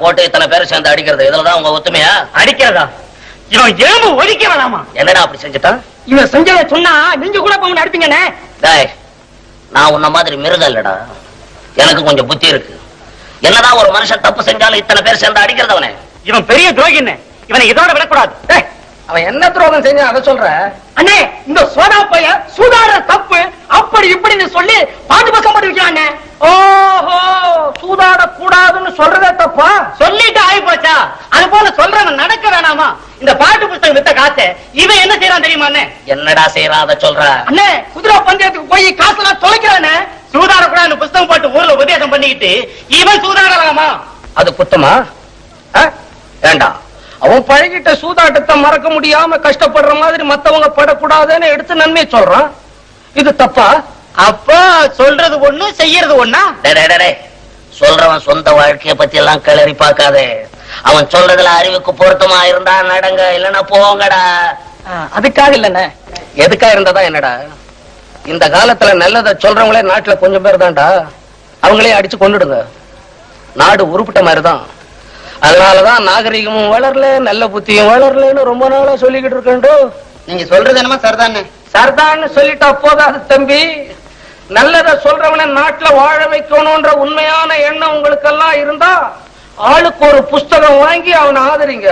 போட்டு இத்தனை பேர் சேர்ந்து அடிக்கிறது இதுலதான் உங்க ஒத்துமையா? அடிக்கிறதா? இவன் எலும்பு ஒழிக்க வேணாமா? என்னடா அப்படி செஞ்சுட்டான் இவன் செஞ்சதை சொன்னா நீங்க கூட போங்க அடிப்பீங்கண்ணே டேய் நான் உன்ன மாதிரி மிருகம் இல்லடா. எனக்கு கொஞ்சம் புத்தி இருக்கு. என்னதான் ஒரு மனுஷன் தப்பு செஞ்சாலும் இத்தனை பேர் சேர்ந்து அடிக்கிறது அவனே இவன் பெரிய துரோகின்னு. இவனை இதோட விடக்கூடாது. டேய், அவன் என்ன துரோகம் செஞ்சான் அதை சொல்ற? அண்ணே இந்த சோதா பைய சூதாடுற தப்பு அப்படி இப்படின்னு சொல்லி பாட்டு பக்கம் போட்டு வைக்கிறானே ஓஹோ சூதாட கூடாதுன்னு சொல்றதே தப்பா சொல்லிட்டு ஆகி போச்சா அது போல சொல்றவன் நடக்க வேணாமா? இந்த பாட்டு புத்தகம் வித்த காசை இவன் என்ன செய்யறான் தெரியுமா என்னடா செய்யறான் அதை சொல்ற? அண்ணே குதிரை பந்தயத்துக்கு போய் காசெல்லாம் தொலைக்கிறானே? சூதாட கூட புஸ்தகம் போட்டு ஊர்ல உபதேசம் பண்ணிக்கிட்டு இவன் சூதாடலாமா? அது குத்தமா? வேண்டாம். அவன் பழகிட்ட சூதாட்டத்தை மறக்க முடியாம கஷ்டப்படுற மாதிரி மத்தவங்க படக்கூடாதுன்னு எடுத்து நன்மை சொல்றான். இது தப்பா? அப்ப சொல்றது ஒண்ணு செய்யறது ஒண்ணா. சொல்றவன் சொந்த வாழ்க்கைய பத்தி எல்லாம் கிளறி பார்க்காதே. அவன் சொல்றதுல அறிவுக்கு பொருத்தமா இருந்தா நடங்க இல்லன்னா போங்கடா. அதுக்காக இல்லண்ணே. எதுக்கா இருந்ததா என்னடா? இந்த காலத்துல நல்லத சொல்றவங்களே நாட்டுல கொஞ்சம் பேர் தான்டா. அவங்களே அடிச்சு கொண்டுடுங்க நாடு உருப்பிட்ட மாதிரிதான். அதனாலதான் நாகரிகமும் வளரல நல்ல புத்தியும் வளரலன்னு ரொம்ப நாளா சொல்லிக்கிட்டு இருக்கேன்டோ. நீங்க சொல்றது என்னமா சரிதானே? சர்தான்னு சொல்லிட்டா போதாது தம்பி. நல்லத சொல்றவன நாட்டுல வாழ வைக்கணும்ன்ற உண்மையான எண்ணம் உங்களுக்கு எல்லாம் இருந்தா ஆளுக்கு ஒரு புஸ்தகம் வாங்கி அவனை ஆதரிங்க.